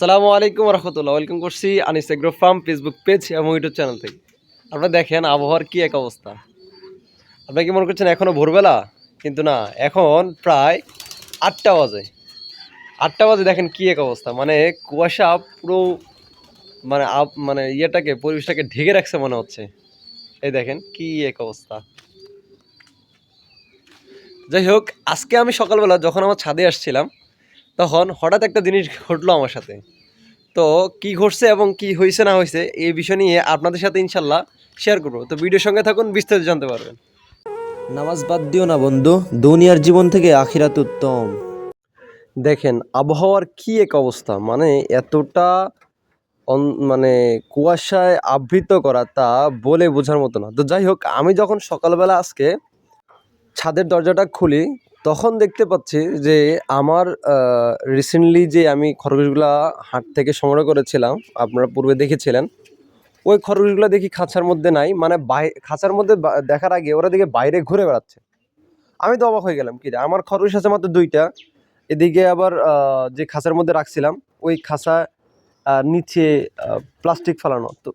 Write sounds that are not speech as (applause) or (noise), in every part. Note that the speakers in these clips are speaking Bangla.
আসসালামু আলাইকুম রহমতুল্লাহ ওয়েলকাম করছি Anis agro farm Facebook page এবং ইউটিউব চ্যানেল থেকে। আপনারা দেখেন আবহাওয়ার কি এক অবস্থা। আপনারা কি মনে করছেন এখনও ভোরবেলা? কিন্তু না, এখন প্রায় আটটা বাজে। আটটা বাজে দেখেন কি এক অবস্থা। মানে কুয়াশা পুরো মানে মানে ইয়েটাকে, পরিবেশটাকে ঢেকে রাখছে মনে হচ্ছে। এই দেখেন কি এক অবস্থা। যাই হোক, আজকে আমি সকালবেলা যখন আমার ছাদে আসছিলাম তখন হঠাৎ একটা জিনিস ঘটলো আমার সাথে। তো কি ঘটছে এবং কি হয়েছে না হয়েছে এই বিষয় নিয়ে আপনাদের সাথে ইনশাল্লাহ শেয়ার করব। তো ভিডিওর সঙ্গে থাকুন বিস্তারিত জানতে পারবেন। নামাজ বাদ দিও না বন্ধু দুনিয়ার জীবন থেকে আখিরাত উত্তম। দেখেন আবহাওয়ার কি এক অবস্থা? মানে এতটা মানে কুয়াশায় আবৃত করা তা বলে বোঝার মতো না। তো যাই হোক আমি যখন সকালবেলা আজকে ছাদের দরজাটা খুলি তখন দেখতে পাচ্ছি যে আমার রিসেন্টলি যে আমি খরগোশগুলা হাট থেকে সংগ্রহ করেছিলাম, আপনারা পূর্বে দেখেছিলেন, ওই খরগোশগুলো দেখি খাঁচার মধ্যে নাই মানে বাই খাঁচার মধ্যে দেখার আগে ওরা দিকে বাইরে ঘুরে বেড়াচ্ছে। আমি তো অবাক হয়ে গেলাম, কি আমার খরগোশ আছে মাত্র দুইটা, এদিকে আবার যে খাঁচার মধ্যে রাখছিলাম, ওই খাঁচা নিচে প্লাস্টিক ফেলানো। তো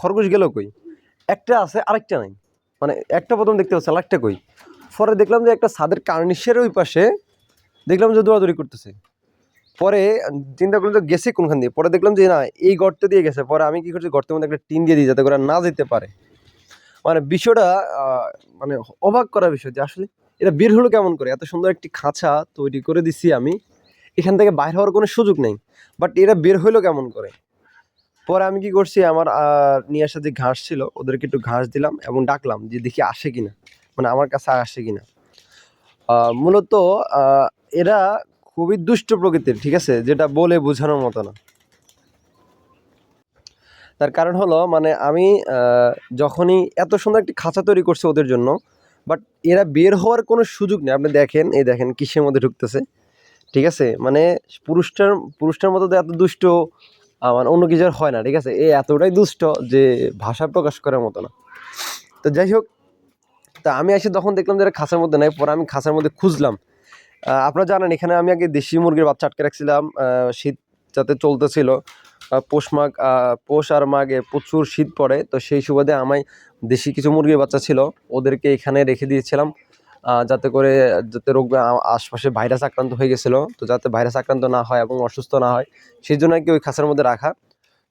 খরগোশ গেল কই? একটা আছে, আরেকটা নাই। মানে একটা প্রথম দেখতে পাচ্ছি, আরেকটা কই? পরে দেখলাম যে একটা ছাদের কার্নিশের ওই পাশে দেখলাম যে দৌড়াদৌড়ি করতেছে। পরে চিন্তা করলাম যে গেছে কোনখান দিয়ে? পরে দেখলাম যে না, এই গর্ত দিয়ে গেছে। পরে আমি কি করছি, গর্তের মধ্যে একটা টিন দিয়ে দিই যাতে করে না যেতে পারে। মানে বিষয়টা মানে অবাক করার বিষয় যে আসলে এটা বের হলো কেমন করে? এত সুন্দর একটি খাঁচা তৈরি করে দিছি আমি। এখান থেকে বাইরে হওয়ার কোনো সুযোগ নেই। বাট এরা বের হইল কেমন করে? পরে আমি কি করছি, আমার নিয়ে আসা যে ঘাস ছিল, ওদেরকে একটু ঘাস দিলাম এবং ডাকলাম যে দেখি আসে কিনা। মানে আমার কাছে আসে কিনা। মূলত এরা খুবই দুষ্ট প্রকৃতির, ঠিক আছে? যেটা বলে বোঝানোর মতো না। তার কারণ হলো মানে আমি যখনই এত সুন্দর একটি খাঁচা তৈরি করছি ওদের জন্য বাট এরা বের হওয়ার কোনো সুযোগ নেই। আপনি দেখেন, এই দেখেন কিসের মধ্যে ঢুকতেছে। ঠিক আছে? মানে পুরুষটার পুরুষটার মতো তো এত দুষ্ট মানে অন্য কিছু আর হয় না, ঠিক আছে? এ এতটাই দুষ্ট যে ভাষা প্রকাশ করার মতো না। তো যাই হোক তা আমি এসে তখন দেখলাম যে খাঁচার মধ্যে নাই, পরে আমি খাঁচার মধ্যে খুঁজলাম। আপনারা জানেন, এখানে আমি আগে দেশি মুরগির বাচ্চা আটকে রাখছিলাম শীত যাতে চলতেছিল। পৌষ মাঘ পৌষ আর মাঘে প্রচুর শীত পড়ে, তো সেই সুবাদে আমায় দেশি কিছু মুরগির বাচ্চা ছিল, ওদেরকে এখানে রেখে দিয়েছিলাম যাতে করে, যাতে রোগ আশপাশে ভাইরাস আক্রান্ত হয়ে গেছিল, তো যাতে ভাইরাস আক্রান্ত না হয় এবং অসুস্থ না হয়, সেই জন্য আর কি ওই খাঁচার মধ্যে রাখা।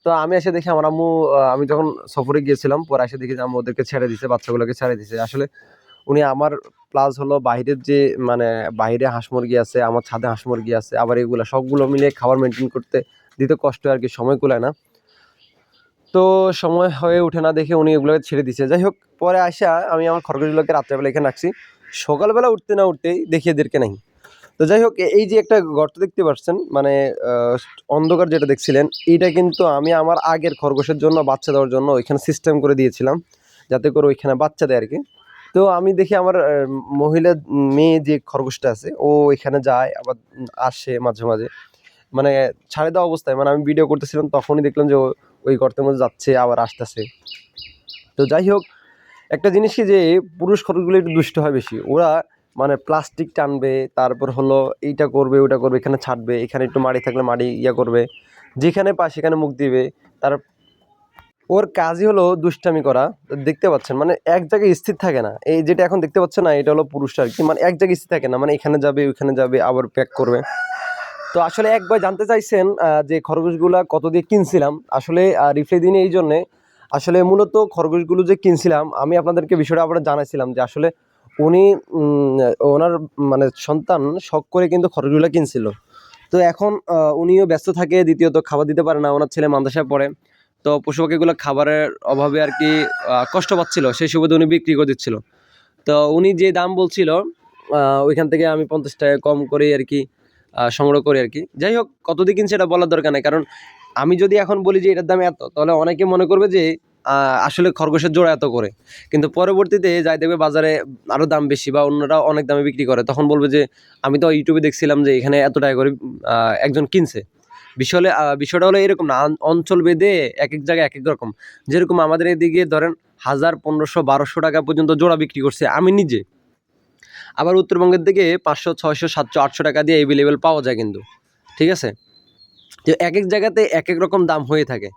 তো আমি এসে দেখি আমার আম্মু আমি যখন সফরে গিয়েছিলাম, পরে এসে দেখি আম্মু ওদেরকে ছেড়ে দিছে, বাচ্চাগুলোকে ছেড়ে দিছে। আসলে উনি আমার প্লাস হলো বাইরের যে মানে বাইরে হাঁস মুরগি আছে, আমার ছাদে হাঁস মুরগি আছে, আবার এগুলো সবগুলো মিলিয়ে খাবার মেনটেন করতে দিতে কষ্ট আর কি, সময় কুলায় না। তো সময় হয়ে ওঠে না দেখে উনি এগুলোকে ছেড়ে দিছে। যাই হোক, পরে আসা আমি আমার খরগোশগুলোকে রাত্রেবেলা এখানে রাখছি। সকালবেলা উঠতে না উঠতেই দেখি এদেরকে নাই। তো যাই হোক এই যে একটা গর্ত দেখতে পাচ্ছেন মানে অন্ধকার যেটা দেখছিলেন, এইটা কিন্তু আমি আমার আগের খরগোশের জন্য, বাচ্চা দেওয়ার জন্য ওইখানে সিস্টেম করে দিয়েছিলাম, যাতে করে ওইখানে বাচ্চা দেয় আর কি তো আমি দেখি আমার মহিলা, মেয়ে যে খরগোশটা আছে, ও এখানে যায়, আবার আসে মাঝে মাঝে। মানে ছাড়ে দেওয়া অবস্থায় মানে আমি ভিডিও করতেছিলাম, তখনই দেখলাম যে ওই গর্তের মধ্যে যাচ্ছে, আবার আসতেছে। তো যাই হোক, একটা জিনিস কি যে, পুরুষ খরগোশগুলো একটু দুষ্ট হয় বেশি। ওরা মানে প্লাস্টিক টানবে, তারপর হলো এইটা করবে ওটা করবে, এখানে ছাড়বে, এখানে একটু মাড়ি থাকলে মাড়ি ইয়া করবে, যেখানে পায় সেখানে মুখ দিবে, তার ওর কাজই হলো দুষ্টামি করা, দেখতে পাচ্ছেন মানে এক জায়গায় স্থির থাকে না, এই যেটা এখন দেখতে পাচ্ছেন না, এটা হলো পুরুষ আর কি মানে এক জায়গায় স্থির থাকে না মানে এখানে যাবে, ওইখানে যাবে, আবার প্যাক করবে। তো আসলে একবার জানতে চাইছেন যে খরগোশগুলা কত দিয়ে কিনছিলাম, আসলে রিপ্লাই দিনে এই জন্যে, আসলে মূলত খরগোশগুলো যে কিনছিলাম, আমি আপনাদেরকে বিষয়টা আবার জানাইছিলাম যে আসলে উনি ওনার মানে সন্তান শখ করে কিন্তু খরগোশগুলো কিনছিল। তো এখন উনিও ব্যস্ত থাকে, দ্বিতীয়ত খাবার দিতে পারে না, ওনার ছেলে মাদ্রাসায় পড়ে। তো পশু পাখিগুলো খাবারের অভাবে আর কি কষ্ট পাচ্ছিল, সেই সুবাদে উনি বিক্রি করে দিচ্ছিল। তো উনি যে দাম বলছিল ওইখান থেকে আমি পঞ্চাশ টাকা কম করে আর কি সংগ্রহ করি আর কি। যাই হোক কত দিয়ে কিনছে এটা বলার দরকার নেই, কারণ আমি যদি এখন বলি যে এটার দাম এত, তাহলে অনেকে মনে করবে যে আসলে খরগোশের জোড়া এত করে। কিন্তু পরবর্তীতে যাই দেখবে বাজারে আরও দাম বেশি বা অন্যরা অনেক দামে বিক্রি করে, তখন বলবে যে, আমি তো ইউটিউবে দেখছিলাম যে এখানে এত টাকা করে একজন কিনছে। বিষয় বিষয়টা হলো এরকম না অঞ্চল বেঁধে এক এক জায়গায় এক এক রকম। যেরকম আমাদের এদিকে ধরেন হাজার পনেরোশো বারোশো টাকা পর্যন্ত জোড়া বিক্রি করছে আমি নিজে। আবার উত্তরবঙ্গের দিকে পাঁচশো, ছয়শো, সাতশো, আটশো টাকা দিয়ে অ্যাভেলেবেল পাওয়া যায় কিন্তু। ঠিক আছে? তো এক এক জায়গাতে এক এক রকম দাম হয়ে থাকে।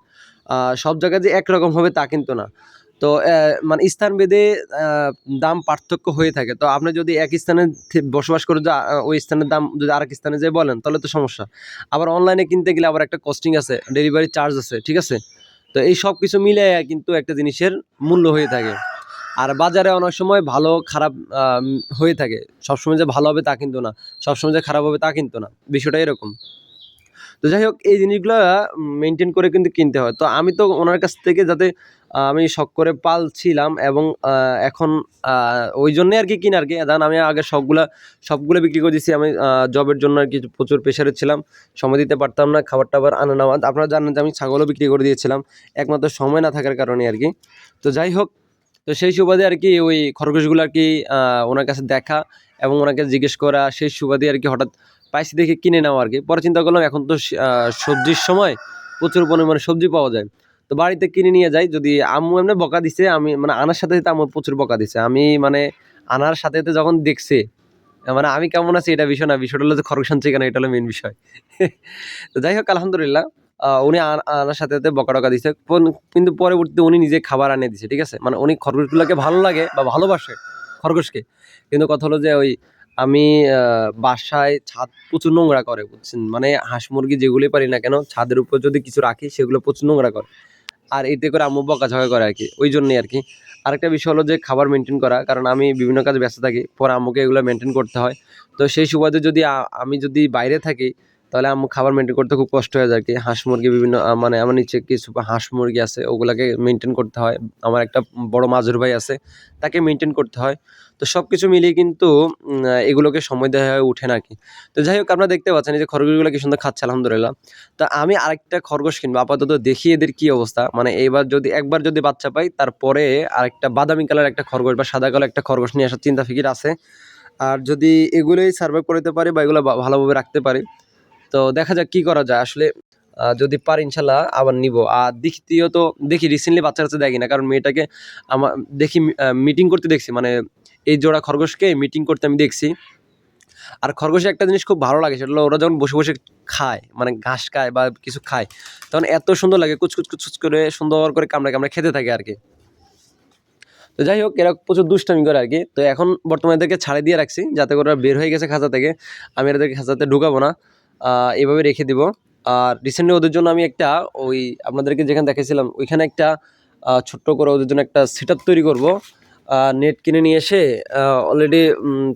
সব জায়গায় যে একরকম হবে তা কিন্তু না। তো মানে আহ, দাম পার্থক্য হয়ে থাকে। তো আপনি যদি এক স্থানে বসবাস করে যে ওই স্থানের দাম যদি আরেক স্থানে যে বলেন তাহলে তো সমস্যা। আবার অনলাইনে কিনতে গেলে আবার একটা কস্টিং আছে ডেলিভারি চার্জ আছে ঠিক আছে? তো এই সব কিছু মিলে কিন্তু একটা জিনিসের মূল্য হয়ে থাকে। আর বাজারে অনেক সময় ভালো খারাপ হয়ে থাকে। সবসময় যে ভালো হবে তা কিন্তু না। সবসময় যে খারাপ হবে তা কিন্তু না। বিষয়টা এরকম। তো যাই হোক, এই জিনিসগুলো মেনটেন করে কিন্তু কিনতে হয়। তো আমি তো ওনার কাছ থেকে যাতে আমি শখ করে পালছিলাম এবং এখন ওই জন্যই আর কি কিনা আর কি। জান আমি আগে সবগুলা, সবগুলো বিক্রি করে দিয়েছি আমি জবের জন্য আর কি প্রচুর প্রেশারে ছিলাম। সময় দিতে পারতাম না খাবার টাবার আনা নেওয়া। আপনারা জানেন যে আমি ছাগলও বিক্রি করে দিয়েছিলাম। একমাত্র সময় না থাকার কারণে আর কি। তো যাই হোক, তো সেই সুবাদে আর কি ওই খরগোশগুলো আর কি ওনার কাছে দেখা এবং ওনাকে জিজ্ঞেস করা, সেই সুবাদে আর কি হঠাৎ পাইছি দেখে কিনে নেওয়া আর কি। পরে চিন্তা করলাম এখন তো সবজির সময় প্রচুর পরিমাণে সবজি পাওয়া যায়। তো বাড়িতে কিনে নিয়ে যাই, যদি আম্মু এমনি বকা দিছে, আমি মানে আনার সাথে সাথে আম্মু প্রচুর বকা দিছে। আমি মানে আনার সাথে সাথে যখন দেখছে মানে আমি কেমন আছি এটা বিষয় না, বিষয়টা হলো যে খরগোশ আনছে কেন এটা হলো মেন বিষয়। (laughs) তো যাই হোক, আলহামদুলিল্লাহ উনি আন- আনার সাথে সাথে বকা টকা দিছে। কিন্তু পরবর্তীতে উনি নিজে খাবার আনিয়ে দিছে, ঠিক আছে? মানে উনি খরগোশগুলোকে ভালো লাগে বা ভালোবাসে খরগোশকে। কিন্তু কথা হলো যে ওই আমি বাসায় ছাদ প্রচুর নোংরা করে, বুঝছেন? মানে হাঁস মুরগি যেগুলোই পারি না কেন, ছাদের উপর যদি কিছু রাখি, সেগুলো প্রচুর নোংরা করে। আর এতে করে আম্মু বকাঝকা করে আর কি ওই জন্যই আর কি আরেকটা বিষয় হলো যে খাবার মেনটেন করা, কারণ আমি বিভিন্ন কাজে ব্যস্ত থাকি, পরে আম্মুকে এগুলো মেনটেন করতে হয়। তো সেই সুবাদে যদি আমি যদি বাইরে থাকি তাহলে আম্মু খাবার মেনটেন করতে খুব কষ্ট হয়ে যায় আর কি। হাঁস মুরগি বিভিন্ন মানে আমার নিচে কিছু হাঁস মুরগি আছে, ওগুলোকে মেনটেন করতে হয়। আমার একটা বড় মাজুর ভাই আছে, তাকে মেনটেন করতে হয়। তো সব কিছু মিলিয়ে কিন্তু এগুলোকে সময় দেওয়া হয়ে ওঠে না কি। তো যাই হোক, আপনারা দেখতে পাচ্ছেন এই যে খরগোশগুলো কি সুন্দর খাচ্ছে, আলহামদুলিল্লাহ। তো আমি আরেকটা খরগোশ কিনবো, আপাতত দেখি এদের কি অবস্থা। মানে এবার যদি, একবার যদি বাচ্চা পাই, তারপরে আরেকটা বাদামি কালার একটা খরগোশ বা সাদা কালার একটা খরগোশ নিয়ে আসার চিন্তা ফিকির আছে। আর যদি এগুলোই সার্ভাইভ করতে পারি বা এগুলো ভালোভাবে রাখতে পারি তো দেখা যাক কি করা যায়। আসলে যদি পারি ইনশাল্লাহ আবার নিব। আর দ্বিতীয়ত দেখি রিসেন্টলি বাচ্চা কাচ্চা দেখি না, কারণ মেয়েটাকে আমার দেখি মিটিং করতে দেখছি। মানে এই জোড়া খরগোশকে মিটিং করতে আমি দেখছি। আর খরগোশে একটা জিনিস খুব ভালো লাগে, সেটা হলো ওরা যখন বসে বসে খায় মানে ঘাস খায় বা কিছু খায়, তখন এত সুন্দর লাগে, কুচকুচ কুচকুচ করে, সুন্দর করে কামড়ে কামড়ে খেতে থাকে আর কি। তো যাই হোক, এরা প্রচুর দুষ্টামি করে আর কি। তো এখন বর্তমানে এদেরকে ছাড়ে দিয়ে রাখছি, যাতে করে ওরা বের হয়ে গেছে খাঁচা থেকে। আমি এদেরকে খাঁচাতে ঢুকাবো না। এভাবে রেখে দিব। আর রিসেন্টলি ওদের জন্য আমি একটা ওই আপনাদেরকে যেখানে দেখেছিলাম ওইখানে একটা ছোট্ট করে ওদের জন্য একটা সেট তৈরি করব। নেট কিনে নিয়ে এসে অলরেডি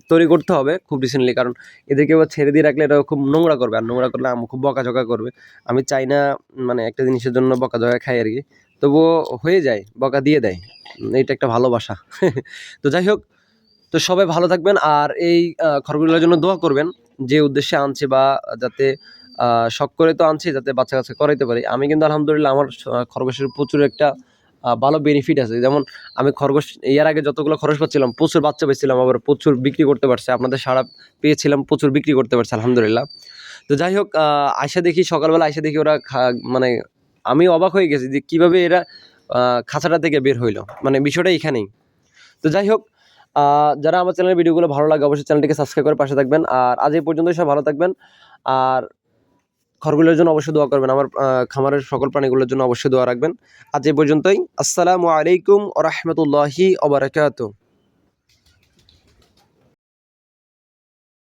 তৈরি করতে হবে খুব রিসেন্টলি কারণ এদেরকে এবার ছেড়ে দিয়ে রাখলে এটা খুব নোংরা করবে। আর নোংরা করলে আমি খুব বকাঝকা করবে। আমি চাই না মানে একটা জিনিসের জন্য বকাঝকা খাই আর কি। তবুও হয়ে যায় বকা দিয়ে দেয়। এটা একটা ভালোবাসা। (laughs) তো যাই হোক তো সবাই ভালো থাকবেন। আর এই আহ, খরগোশগুলোর জন্য দোয়া করবেন। যে উদ্দেশ্যে আনছে বা যাতে শখ করে তো আনছি যাতে বাচ্চা কাচ্চা করাইতে পারি। আমি কিন্তু আলহামদুলিল্লাহ আমার খরগোশের প্রচুর একটা ভালো বেনিফিট আছে। যেমন আমি খরগোশ এর আগে যতগুলো খরচ পাচ্ছিলাম, প্রচুর বাচ্চা পেয়েছিলাম আবার প্রচুর বিক্রি করতে পারছে, আপনাদের সারা পেয়েছিলাম, প্রচুর বিক্রি করতে পারছে, আলহামদুলিল্লাহ। তো যাই হোক আয়সা দেখি, সকালবেলা আয়সা দেখি ওরা মানে আমি অবাক হয়ে গেছি যে কীভাবে এরা খাঁচাটা থেকে বের হইল। মানে বিষয়টা এখানেই। তো যাই হোক যারা আমার চ্যানেলের ভিডিওগুলো ভালো লাগে, অবশ্যই চ্যানেলটিকে সাবস্ক্রাইব করে পাশে থাকবেন। আর আজ এই পর্যন্তই সব ভালো থাকবেন। আর খরগুলোর জন্য অবশ্যই দোয়া করবেন। আমার খামারের সকল প্রাণীগুলোর জন্য অবশ্যই দোয়া রাখবেন। আজ এই পর্যন্তই। আসসালামু আলাইকুম ও রহমতুল্লাহি